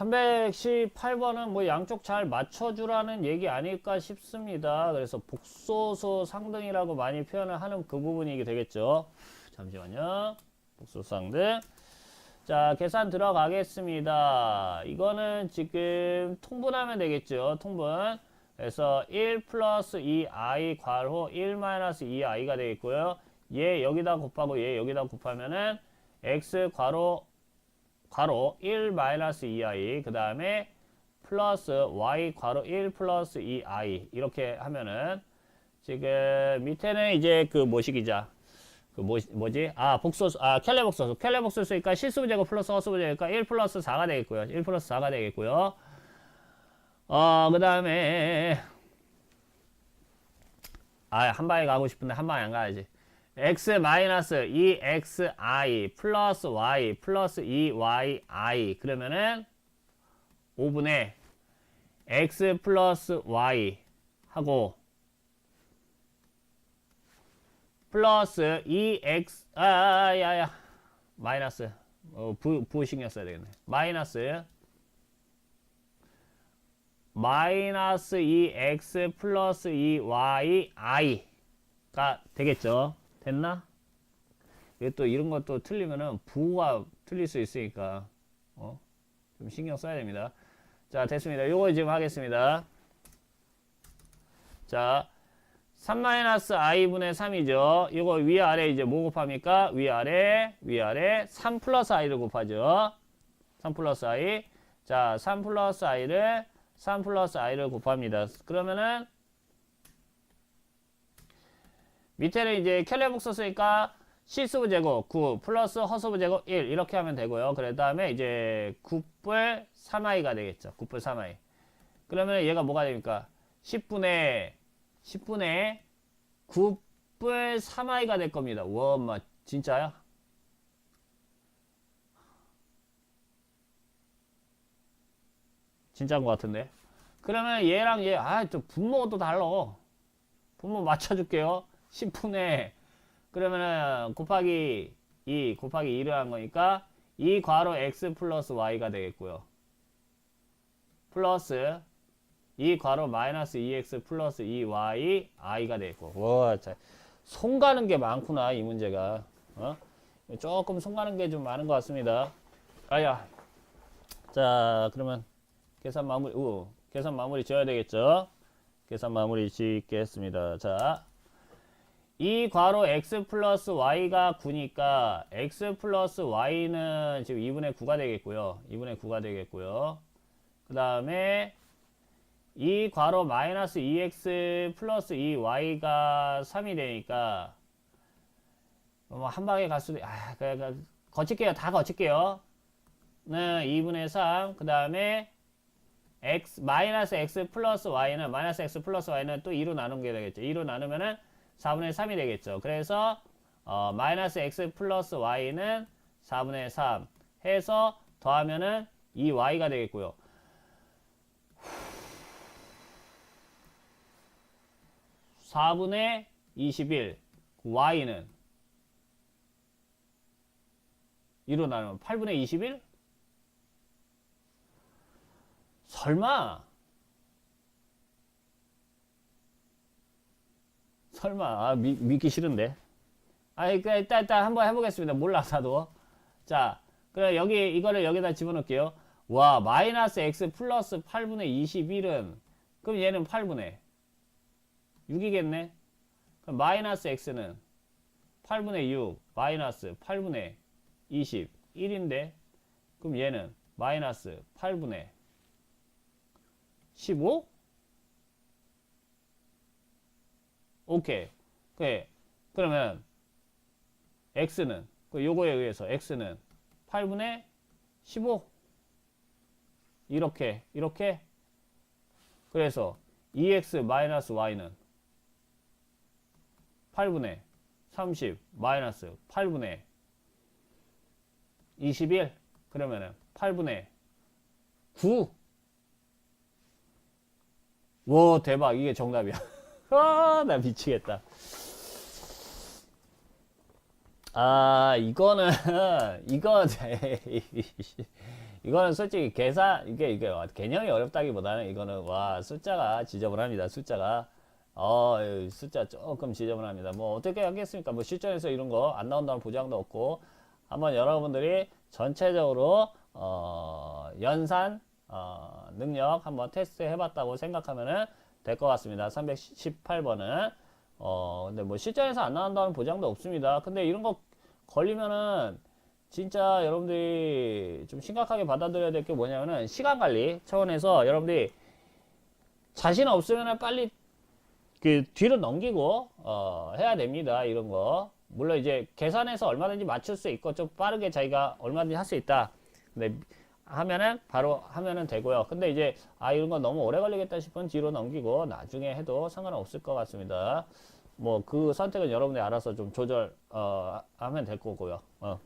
318번은 뭐 양쪽 잘 맞춰주라는 얘기 아닐까 싶습니다. 그래서 복소수 상등이라고 많이 표현을 하는 그 부분이 되겠죠. 잠시만요. 복소수 상등. 자, 계산 들어가겠습니다. 이거는 지금 통분하면 되겠죠. 통분. 그래서 1 플러스 2i 괄호 1 마이너스 2i가 되겠고요. 얘 여기다 곱하고 얘 여기다 곱하면은 x 괄호 괄호 1 마이너스 2i 그 다음에 플러스 y 괄호 1 플러스 2i 이렇게 하면은 지금 밑에는 이제 그 뭐식이자 그 뭐, 뭐지? 아, 복소수, 아, 켈레 복소수. 켈레 복소수니까 실수부 제곱 플러스 허수부 제곱이니까 1 플러스 4가 되겠고요. 1 플러스 4가 되겠고요. 어, 그 다음에, 아, 한 방에 가고 싶은데 한 방에 안 가야지. X 마이너스 2xi 플러스 y 플러스 2yi. 그러면은 5분의 x 플러스 y 하고 플러스 2x 아야야 마이너스. 어, 부, 부 신경 써야 되겠네. 마이너스 마이너스 2x 플러스 2y i가 되겠죠 됐나? 또 이런 것도 틀리면은 부가 틀릴 수 있으니까 어? 좀 신경 써야 됩니다 자 됐습니다 요거 지금 하겠습니다 자 3-i분의 3이죠. 이거 위아래 이제 뭐 곱합니까? 위아래, 위아래 3 플러스 i를 곱하죠. 3 플러스 i. 자, 3 플러스 i를 3 플러스 i를 곱합니다. 그러면은 밑에는 이제 켈레복스 쓰니까 실수부 제곱 9 플러스 허수부 제곱 1 이렇게 하면 되고요. 그 다음에 이제 9불 3i가 되겠죠. 9불 3i. 그러면 얘가 뭐가 됩니까? 10분의 10분의 9불 3i가 될 겁니다. 와, 엄마, 진짜야? 진짜인 것 같은데? 그러면 얘랑 얘, 아, 저 분모가 또 달라. 분모 맞춰줄게요. 10분의, 그러면은 곱하기 2, 곱하기 2를 한 거니까 2 괄호 x 플러스 y가 되겠고요. 플러스 2 괄호 마이너스 2x 플러스 2y i가 되겠고. 와, 자, 손 가는 게 많구나 이 문제가. 어? 조금 손 가는 게 좀 많은 것 같습니다. 아야. 자 그러면 계산 마무리 우 계산 마무리 지어야 되겠죠? 계산 마무리 짓겠습니다. 자 2 괄호 x 플러스 y가 9니까 x 플러스 y는 지금 2분의 9가 되겠고요. 2분의 9가 되겠고요. 그 다음에 2 괄호 마이너스 2x 플러스 2y가 3이 되니까 뭐 한 방에 갈 수도 아 그, 그, 거칠게요. 다 거칠게요. 네 2분의 3 그 다음에 x 마이너스 x 플러스 y는 마이너스 x 플러스 y는 또 2로 나눈 게 되겠죠. 2로 나누면은 4분의 3이 되겠죠. 그래서 어, 마이너스 x 플러스 y는 4분의 3 해서 더하면은 2y가 되겠고요. 4분의 21 y는 2로 나누면 8분의 21? 설마 설마. 아, 미, 믿기 싫은데. 아이 그 일단 일단 한번 해보겠습니다. 몰라 사도. 자 그래 여기 이거를 여기다 집어넣을게요. 와 마이너스 x 플러스 8분의 21은 그럼 얘는 8분의 6이겠네. 그럼 마이너스 x는 8분의 6 마이너스 8분의 21인데 그럼 얘는 마이너스 8분의 15? 오케이. 그래. 그러면 x는 그 요거에 의해서 x는 8분의 15 이렇게 이렇게 그래서 2x 마이너스 y는 8분의 30 마이너스 8분의 21 그러면은 8분의 9 와, 대박. 이게 정답이야. 아, 나 미치겠다. 아, 이거는, 이거, 이거는 솔직히 계산 이게 이게 개념이 어렵다기보다는 이거는 와 숫자가 지저분합니다. 숫자가 어이 숫자 조금 지저분합니다. 뭐 어떻게 하겠습니까? 뭐 실전에서 이런 거 안 나온다는 보장도 없고 한번 여러분들이 전체적으로 어 연산 어 능력 한번 테스트 해봤다고 생각하면은 될 것 같습니다. 318번은 어 근데 뭐 실전에서 안 나온다는 보장도 없습니다. 근데 이런 거 걸리면은 진짜 여러분들이 좀 심각하게 받아들여야 될 게 뭐냐면은 시간 관리 차원에서 여러분들이 자신 없으면은 빨리 그 뒤로 넘기고 어 해야 됩니다. 이런 거. 물론 이제 계산해서 얼마든지 맞출 수 있고 좀 빠르게 자기가 얼마든지 할 수 있다. 근데 하면은 바로 하면은 되고요. 근데 이제 아 이런 거 너무 오래 걸리겠다 싶으면 뒤로 넘기고 나중에 해도 상관은 없을 것 같습니다. 뭐 그 선택은 여러분이 알아서 좀 조절 어 하면 될 거고요. 어.